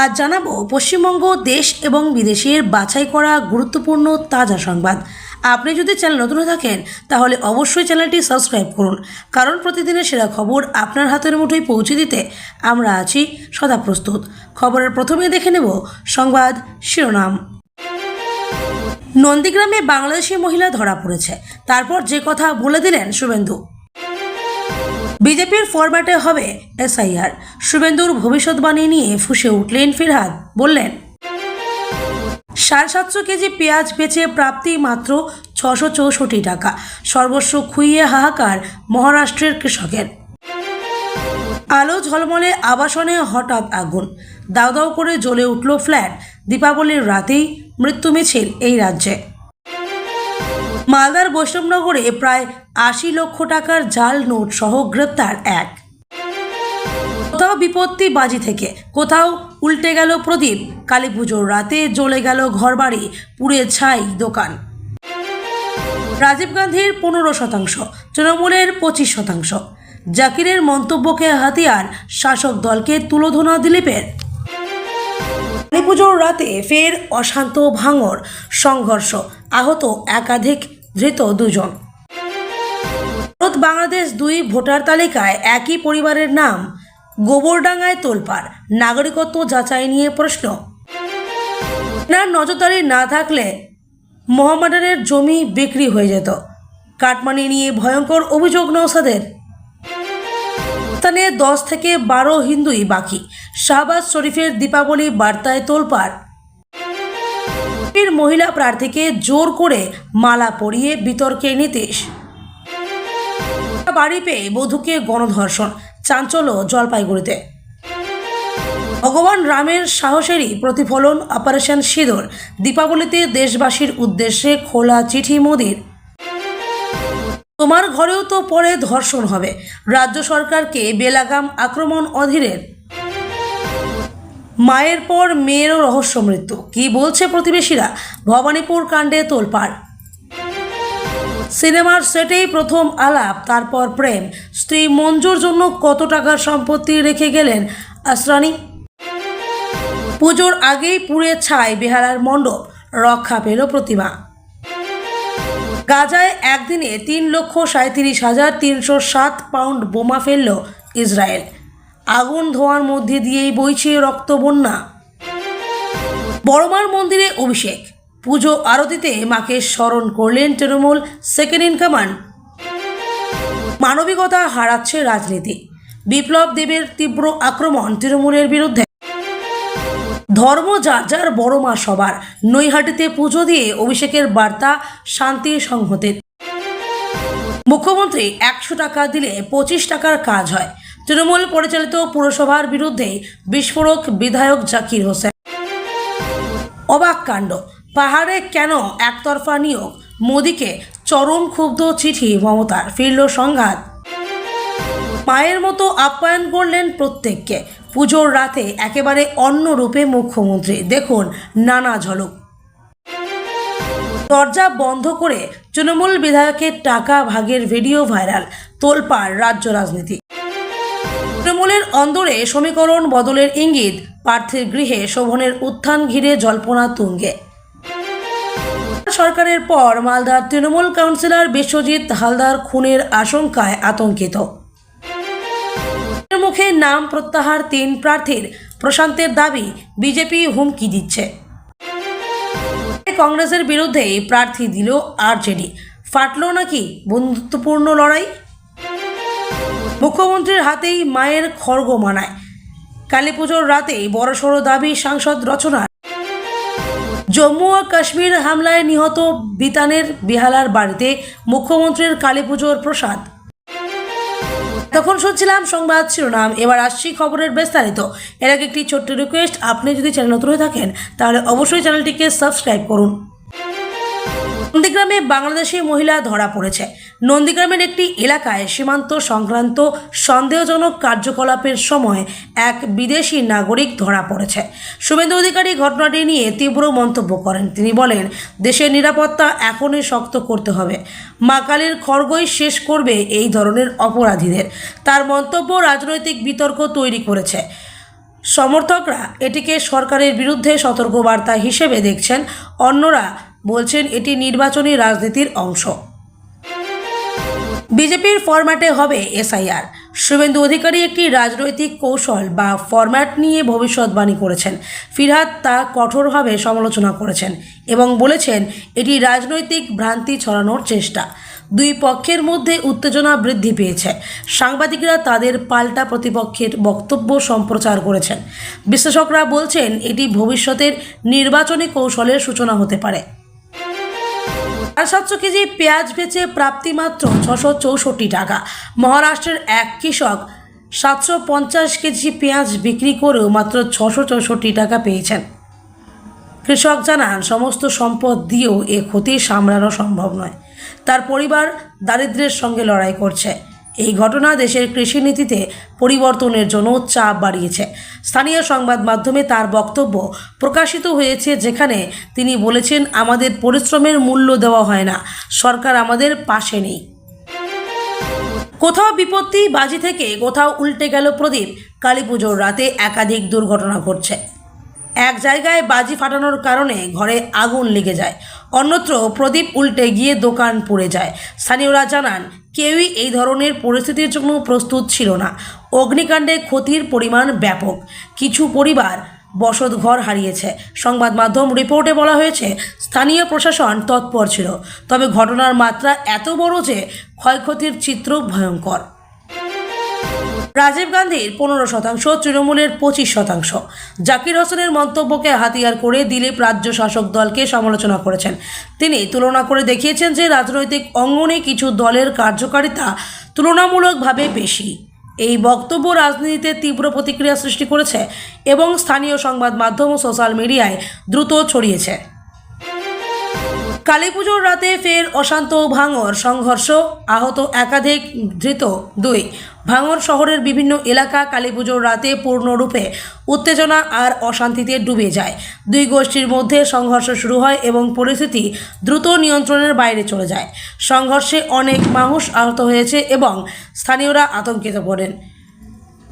আজ জানাব পশ্চিমবঙ্গ, দেশ এবং বিদেশের বাছাই করা গুরুত্বপূর্ণ তাজা সংবাদ। আপনি যদি চ্যানেল নতুন থাকেন, তাহলে অবশ্যই চ্যানেলটি সাবস্ক্রাইব করুন। কারণ প্রতিদিনের সেরা খবর আপনার হাতের মুঠোয় পৌঁছে দিতে আমরা আছি সদা প্রস্তুত। খবরের প্রথমে দেখে নেব সংবাদ শিরোনাম। নন্দীগ্রামে বাংলাদেশি মহিলা ধরা পড়েছে। তারপর যে কথা বলে দিলেন শুভেন্দু। বিজেপির ফরম্যাটে হবে এসআইআর শুভেন্দুর ভবিষ্যৎবাণী নিয়ে ফুসে উঠলেন ফিরহাদ, বললেন, সাড়ে সাতশো কেজি পেঁয়াজ বেচে প্রাপ্তি মাত্র ছশো চৌষট্টি টাকা, সর্বস্ব খুইয়ে হাহাকার মহারাষ্ট্রের কৃষকের। আলো ঝলমলে আবাসনে হঠাৎ আগুন দাউ দাউ করে জ্বলে উঠল ফ্ল্যাট, দীপাবলির রাতেই মৃত্যু মিছিল এই রাজ্যে। মালদার বৈষ্ণবনগরে প্রায় আশি লক্ষ টাকার জাল নোট সহ গ্রেপ্তার এক। কোথাও বিপত্তি বাজি থেকে, কোথাও উল্টে গেল প্রদীপ, কালী পুজোর রাতে জ্বলে গেল ঘরবাড়ি, পুড়ে ছাই দোকান। রাজীব গান্ধীর পনেরো শতাংশ, তৃণমূলের পঁচিশ শতাংশ। জাকিরের মন্তব্যকে হাতিয়ার শাসক দলকে তুলোধনা দিলীপের। কালী পুজোর রাতে ফের অশান্ত ভাঙর, সংঘর্ষ, আহত একাধিক ধৃত দুজন। ভারত বাংলাদেশ দুই ভোটার তালিকায় একই পরিবারের নাম গোবরডাঙ্গায় তোলপাড়। নাগরিকত্ব যাচাই নিয়ে প্রশ্ন। আপনার নজরদারি না থাকলে মোহাম্মদানের জমি বিক্রি হয়ে যেত। কাটমানি নিয়ে ভয়ঙ্কর অভিযোগ নৌসাদের স্থানে দশ থেকে বারো হিন্দুই বাকি। শাহবাজ শরীফের দীপাবলি বার্তায় তোলপাড়। বিজেপির মহিলা প্রার্থীকে জোর করে মালা পরিয়ে বিতর্কে নীতিশ। বাড়ি পেয়ে বধূকে গণধর্ষণ, চাঞ্চল্য জলপাইগুড়িতে। ভগবান রামের সাহসেরই প্রতিফলন অপারেশন সিঁদুর। দীপাবলিতে দেশবাসীর উদ্দেশ্যে খোলা চিঠি মোদির। তোমার ঘরেও তো পরে ধর্ষণ হবে। রাজ্য সরকারকে বেলাগাম আক্রমণ অধীরের। মায়ের পর মেয়েরও রহস্য মৃত্যু। কি বলছে প্রতিবেশীরা? ভবানীপুর কাণ্ডে তোলপাড়। সিনেমার সেটেই প্রথম আলাপ, তারপর প্রেম। স্ত্রী মঞ্জুর জন্য কত টাকার সম্পত্তি রেখে গেলেন আসরানি পুজোর আগেই পুড়ে ছাই বেহালার মণ্ডপ, রক্ষা পেল প্রতিমা। গাজায় একদিনে তিন লক্ষ সাঁত্রিশ হাজার তিনশো সাত পাউন্ড বোমা ফেলল ইসরায়েল। আগুন ধোঁয়ার মধ্যে দিয়েই বইছে রক্ত বন্যা। বড়মার মন্দিরে অভিষেক। পুজো আরতিতে মাকে স্মরণ করলেন তৃণমূল সেকেন্ড ইন কমান্ড মানবিকতা হারাচ্ছে রাজনীতি। বিপ্লব দেবের তীব্র আক্রমণ তৃণমূলের বিরুদ্ধে। ধর্ম যার যার বড় মা সবার। নৈহাটিতে পুজো দিয়ে অভিষেকের বার্তা শান্তির সংহতের। মুখ্যমন্ত্রী একশো টাকা দিলে পঁচিশ টাকার কাজ হয়। তৃণমূল পরিচালিত পুরসভার বিরুদ্ধে বিস্ফোরক বিধায়ক জাকির হোসেন। অবাক কাণ্ড। পাহাড়ে কেন একতরফা নিয়োগ? মোদীকে চরম ক্ষুব্ধ চিঠি মমতার। ফিরল সংঘাত। মায়ের মতো আপ্যায়ন করলেন প্রত্যেককে। পুজোর রাতে একেবারে অন্য রূপে মুখ্যমন্ত্রী। দেখুন নানা ঝলক। দরজা বন্ধ করে তৃণমূল বিধায়কের টাকা ভাগের ভিডিও ভাইরাল। তোলপাড় রাজ্য রাজনীতি। তৃণমূলের অন্দরে সমীকরণ বদলের ইঙ্গিত পার্থের গৃহে শোভনের উত্থান ঘিরে জল্পনা তুঙ্গে। সরকারের পর মালদার তৃণমূল কাউন্সিলর বিশ্বজিৎ হালদার খুনের আশঙ্কায় আতঙ্কিত। মুখে নাম প্রত্যাহার তিন প্রার্থীর, প্রশান্তের দাবি বিজেপি হুমকি দিচ্ছে। কংগ্রেসের বিরুদ্ধে প্রার্থী দিল আরজেডি। ফাটলো নাকি বন্ধুত্বপূর্ণ লড়াই? মুখ্যমন্ত্রীর হাতেই মায়ের খড়গ মানায়। কালী পুজোর রাতেই বড়সড় দাবি সাংসদ রচনার। জম্মু ও কাশ্মীর হামলায় নিহত বিতানের বিহালার বাড়িতে মুখ্যমন্ত্রীর কালী পুজোর প্রসাদ। তখন শুনছিলাম সংবাদ শিরোনাম, এবার আসছি খবরের বিস্তারিত। এর আগে একটি ছোট্ট রিকোয়েস্ট আপনি যদি চ্যানেল নতুন হয়ে থাকেন, তাহলে অবশ্যই চ্যানেলটিকে সাবস্ক্রাইব করুন। নন্দীগ্রামে বাংলাদেশি মহিলা ধরা পড়েছে। নন্দীগ্রামের একটি এলাকায় সীমান্ত সংক্রান্ত সন্দেহজনক কার্যকলাপের সময় এক বিদেশি নাগরিক ধরা পড়েছে। শুভেন্দু অধিকারী ঘটনাটি নিয়ে তীব্র মন্তব্য করেন। তিনি বলেন, দেশের নিরাপত্তা এখনই শক্ত করতে হবে। মা কালীর খড়গই শেষ করবে এই ধরনের অপরাধীদের। তার মন্তব্য রাজনৈতিক বিতর্ক তৈরি করেছে। সমর্থকরা এটিকে সরকারের বিরুদ্ধে সতর্কবার্তা হিসেবে দেখছেন। অন্যরা বলছেন, এটি নির্বাচনী রাজনীতির অংশ। বিজেপির ফরম্যাটে হবে এসআইআর। শুভেন্দু অধিকারী একটি রাজনৈতিক কৌশল বা ফরম্যাট নিয়ে ভবিষ্যৎবাণী করেছেন। ফিরহাদ তা কঠোরভাবে সমালোচনা করেছেন এবং বলেছেন, এটি রাজনৈতিক ভ্রান্তি ছড়ানোর চেষ্টা। দুই পক্ষের মধ্যে উত্তেজনা বৃদ্ধি পেয়েছে। সাংবাদিকরা তাদের পাল্টা প্রতিপক্ষের বক্তব্য সম্প্রচার করেছেন। বিশ্লেষকরা বলছেন, এটি ভবিষ্যতের নির্বাচনী কৌশলের সূচনা হতে পারে। সাতশো কেজি পেঁয়াজ বেচে প্রাপ্তি মাত্র ছশো চৌষট্টি টাকা। মহারাষ্ট্রের এক কৃষক সাতশো পঞ্চাশ কেজি পেঁয়াজ বিক্রি করেও মাত্র ছশো চৌষট্টি টাকা পেয়েছেন। কৃষক জানান, সমস্ত সম্পদ দিয়েও এ ক্ষতি সামলানো সম্ভব নয়। তার পরিবার দারিদ্রের সঙ্গে লড়াই করছে। এই ঘটনা দেশের কৃষিনীতিতে পরিবর্তনের জন্য চাপ বাড়িয়েছে। স্থানীয় সংবাদ মাধ্যমে তার বক্তব্য প্রকাশিত হয়েছে যেখানে তিনি বলেছেন, আমাদের পরিশ্রমের মূল্য দেওয়া হয় না। সরকার আমাদের পাশে নেই। কোথাও বিপত্তি, বাজি থেকে কোথাও উল্টে গেল প্রদীপ। কালী পুজোর রাতে একাধিক দুর্ঘটনা ঘটছে। এক জায়গায় বাজি ফাটানোর কারণে ঘরে আগুন লেগে যায়। অন্যত্র প্রদীপ উল্টে গিয়ে দোকান পুড়ে যায়। স্থানীয়রা জানান, কেউই এই ধরনের পরিস্থিতির জন্য প্রস্তুত ছিল না। অগ্নিকাণ্ডে ক্ষতির পরিমাণ ব্যাপক। কিছু পরিবার বসত ঘর হারিয়েছে। সংবাদ মাধ্যম রিপোর্টে বলা হয়েছে, স্থানীয় প্রশাসন তৎপর ছিল। তবে ঘটনার মাত্রা এত বড় যে ক্ষয়ক্ষতির চিত্র ভয়ঙ্কর। রাজীব গান্ধীর পনেরো শতাংশ, তৃণমূলের পঁচিশ শতাংশ। জাকির হোসেনের মন্তব্যকে হাতিয়ার করে দিলীপ রাজ্য শাসক দলকে সমালোচনা করেছেন। তিনি তুলনা করে দেখিয়েছেন যে রাজনৈতিক অঙ্গনে কিছু দলের কার্যকারিতা তুলনামূলকভাবে বেশি। এই বক্তব্য রাজনীতিতে তীব্র প্রতিক্রিয়া সৃষ্টি করেছে এবং স্থানীয় সংবাদ মাধ্যম ও সোশ্যাল মিডিয়ায় দ্রুত ছড়িয়েছে। কালী পুজোর রাতে ফের অশান্ত ভাঙর, সংঘর্ষ, আহত একাধিক, ধৃত দুই। ভাঙর শহরের বিভিন্ন এলাকা কালী পুজোর রাতে পূর্ণরূপে উত্তেজনা আর অশান্তিতে ডুবে যায়। দুই গোষ্ঠীর মধ্যে সংঘর্ষ শুরু হয় এবং পরিস্থিতি দ্রুত নিয়ন্ত্রণের বাইরে চলে যায়। সংঘর্ষে অনেক মানুষ আহত হয়েছে এবং স্থানীয়রা আতঙ্কিত পড়েন।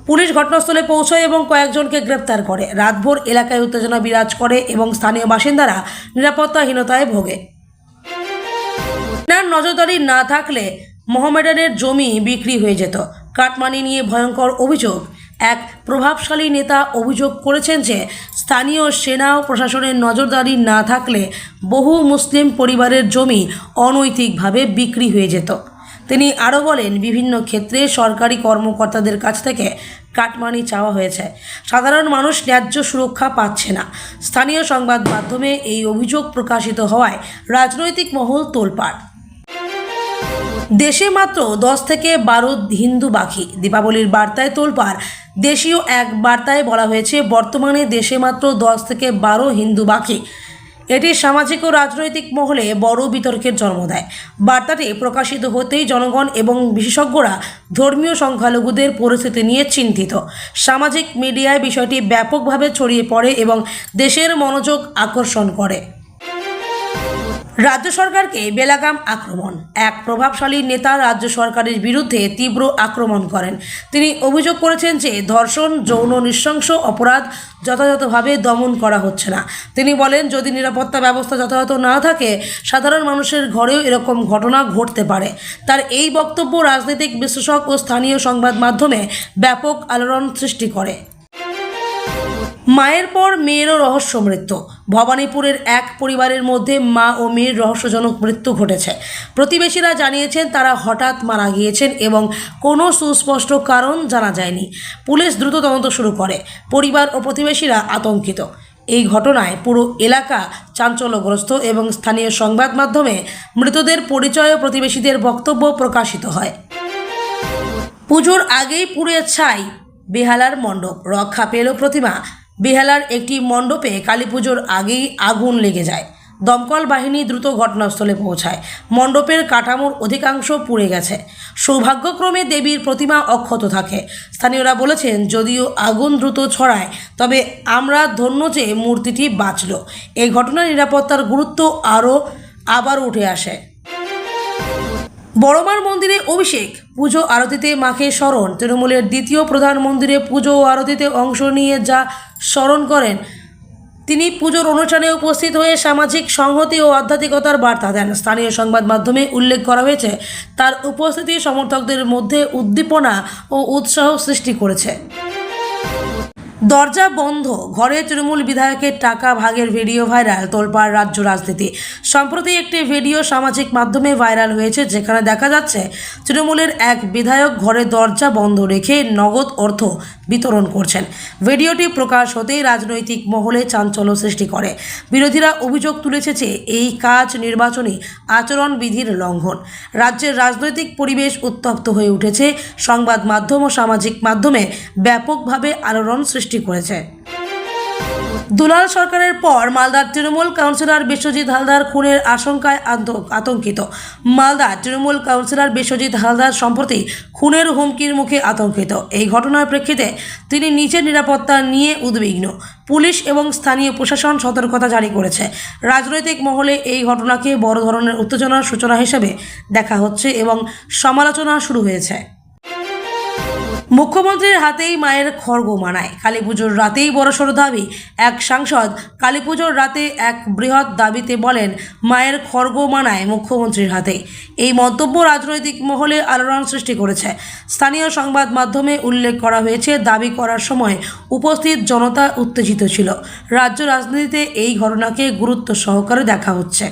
পুলিশ ঘটনাস্থলে পৌঁছয় এবং কয়েকজনকে গ্রেপ্তার করে। রাতভর এলাকায় উত্তেজনা বিরাজ করে এবং স্থানীয় বাসিন্দারা নিরাপত্তাহীনতায় ভোগে। নজরদারি না থাকলে মোহামেডানের জমি বিক্রি হয়ে যেত। কাটমানি নিয়ে ভয়ঙ্কর অভিযোগ। এক প্রভাবশালী নেতা অভিযোগ করেছেন যে, স্থানীয় সেনা ও প্রশাসনের নজরদারি না থাকলে বহু মুসলিম পরিবারের জমি অনৈতিকভাবে বিক্রি হয়ে যেত। তিনি আরও বলেন, বিভিন্ন ক্ষেত্রে সরকারি কর্মকর্তাদের কাছ থেকে কাটমানি চাওয়া হয়েছে। সাধারণ মানুষ ন্যায্য সুরক্ষা পাচ্ছে না। স্থানীয় সংবাদ মাধ্যমে এই অভিযোগ প্রকাশিত হওয়ায় রাজনৈতিক মহল তোলপাড়। দেশে মাত্র দশ থেকে বারো হিন্দু বাকি দীপাবলির বার্তায় তোলপাড়। দেশীয় এক বার্তায় বলা হয়েছে, বর্তমানে দেশে মাত্র দশ থেকে বারো হিন্দু বাকি এটি সামাজিক ও রাজনৈতিক মহলে বড় বিতর্কের জন্ম দেয়। বার্তাটি প্রকাশিত হতেই জনগণ এবং বিশেষজ্ঞরা ধর্মীয় সংখ্যালঘুদের পরিস্থিতি নিয়ে চিন্তিত। সামাজিক মিডিয়ায় বিষয়টি ব্যাপকভাবে ছড়িয়ে পড়ে এবং দেশের মনোযোগ আকর্ষণ করে। রাজ্য সরকারকে বেলাগাম আক্রমণ। এক প্রভাবশালী নেতা রাজ্য সরকারের বিরুদ্ধে তীব্র আক্রমণ করেন। তিনি অভিযোগ করেছেন যে ধর্ষণ, যৌন নৃশংস অপরাধ যথাযথভাবে দমন করা হচ্ছে না। তিনি বলেন, যদি নিরাপত্তা ব্যবস্থা যথাযথ না থাকে, সাধারণ মানুষের ঘরেও এরকম ঘটনা ঘটতে পারে। তার এই বক্তব্য রাজনৈতিক বিশ্লেষক ও স্থানীয় সংবাদ মাধ্যমে ব্যাপক আলোড়ন সৃষ্টি করে। মায়ের পর মেয়েরও রহস্য মৃত্যু। ভবানীপুরের এক পরিবারের মধ্যে মা ও মেয়ের রহস্যজনক মৃত্যু ঘটেছে। প্রতিবেশীরা জানিয়েছেন, তারা হঠাৎ মারা গিয়েছেন এবং কোনো সুস্পষ্ট কারণ জানা যায়নি। পুলিশ দ্রুত তদন্ত শুরু করে। পরিবার ও প্রতিবেশীরা আতঙ্কিত। এই ঘটনায় পুরো এলাকা চাঞ্চল্যগ্রস্ত এবং স্থানীয় সংবাদ মাধ্যমে মৃতদের পরিচয় ও প্রতিবেশীদের বক্তব্য প্রকাশিত হয়। পুজোর আগেই পুড়ে ছাই বেহালার মণ্ডপ। রক্ষা পেল প্রতিমা। বেহালার একটি মণ্ডপে কালী পুজোর আগেই আগুন লেগে যায়। দমকল বাহিনী দ্রুত ঘটনাস্থলে পৌঁছায়। মণ্ডপের কাঠামোর অধিকাংশ পুড়ে গেছে। সৌভাগ্যক্রমে দেবীর প্রতিমা অক্ষত থাকে। স্থানীয়রা বলেছেন, যদিও আগুন দ্রুত ছড়ায়, তবে আমরা ধন্য যে মূর্তিটি বাঁচল। এই ঘটনার নিরাপত্তার গুরুত্ব আরও আবার উঠে আসে। বড়মার মন্দিরে অভিষেক, পুজো আরতিতে মাকে স্মরণ। তৃণমূলের দ্বিতীয় প্রধান মন্দিরে পুজো আরতিতে অংশ নিয়ে যা স্মরণ করেন। তিনি পুজোর অনুষ্ঠানে উপস্থিত হয়ে সামাজিক সংহতি ও আধ্যাত্মিকতার বার্তা দেন। স্থানীয় সংবাদ মাধ্যমে উল্লেখ করা হয়েছে, তার উপস্থিতি সমর্থকদের মধ্যে উদ্দীপনা ও উৎসাহ সৃষ্টি করেছে। দরজা বন্ধ, ঘরে তৃণমূল বিধায়কের টাকা ভাগের ভিডিও ভাইরাল, তোলপাড় রাজ্য রাজনীতি। সম্প্রতি একটি ভিডিও সামাজিক মাধ্যমে ভাইরাল হয়েছে, যেখানে দেখা যাচ্ছে, তৃণমূলের এক বিধায়ক ঘরে দরজা বন্ধ রেখে নগদ অর্থ বিতরণ করছেন। ভিডিওটি প্রকাশ হতেই রাজনৈতিক মহলে চাঞ্চল্য সৃষ্টি করে। বিরোধীরা অভিযোগ তুলেছে যে এই কাজ নির্বাচনী আচরণবিধির লঙ্ঘন। রাজ্যের রাজনৈতিক পরিবেশ উত্তপ্ত হয়ে উঠেছে। সংবাদ মাধ্যম ও সামাজিক মাধ্যমে ব্যাপকভাবে আলোড়ন সৃষ্টি করেছে। দুলাল সরকারের পর মালদার তৃণমূল কাউন্সিলর বিশ্বজিৎ হালদার খুনের আশঙ্কায় আতঙ্কিত। মালদার তৃণমূল কাউন্সিলর বিশ্বজিৎ হালদার সম্প্রতি খুনের হুমকির মুখে আতঙ্কিত। এই ঘটনার প্রেক্ষিতে তিনি নিজের নিরাপত্তা নিয়ে উদ্বিগ্ন। পুলিশ এবং স্থানীয় প্রশাসন সতর্কতা জারি করেছে। রাজনৈতিক মহলে এই ঘটনাকে বড় ধরনের উত্তেজনার সূচনা হিসেবে দেখা হচ্ছে এবং সমালোচনা শুরু হয়েছে। মুখ্যমন্ত্রীর হাতেই মায়ের খড়গ মানায়। কালী পুজোর রাতেই বড়সড় দাবি, এক সাংসদ কালী পুজোর রাতে এক বৃহৎ দাবিতে বলেন, মায়ের খড়গ মানায় মুখ্যমন্ত্রীর হাতে। এই মন্তব্য রাজনৈতিক মহলে আলোড়ন সৃষ্টি করেছে। স্থানীয় সংবাদ মাধ্যমে উল্লেখ করা হয়েছে, দাবি করার সময় উপস্থিত জনতা উত্তেজিত ছিল। রাজ্য রাজনীতিতে এই ঘটনাকে গুরুত্ব সহকারে দেখা হচ্ছে।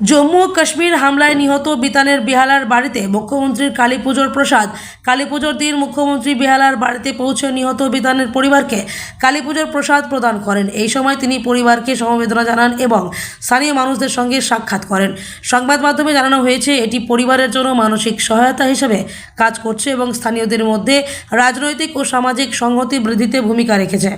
জম্মু ও কাশ্মীর হামলায় নিহত বিতানের বিহালার বাড়িতে মুখ্যমন্ত্রীর কালী পুজোর প্রসাদ। কালী পুজোর দিন মুখ্যমন্ত্রী বিহালার বাড়িতে পৌঁছে নিহত বিতানের পরিবারকে কালী পুজোর প্রসাদ প্রদান করেন। এই সময় তিনি পরিবারকে সমবেদনা জানান এবং স্থানীয় মানুষদের সঙ্গে সাক্ষাৎ করেন। সংবাদ মাধ্যমে জানানো হয়েছে, এটি পরিবারের জন্য মানসিক সহায়তা হিসেবে কাজ করছে এবং স্থানীয়দের মধ্যে রাজনৈতিক ও সামাজিক সংহতি বৃদ্ধিতে ভূমিকা রেখেছে।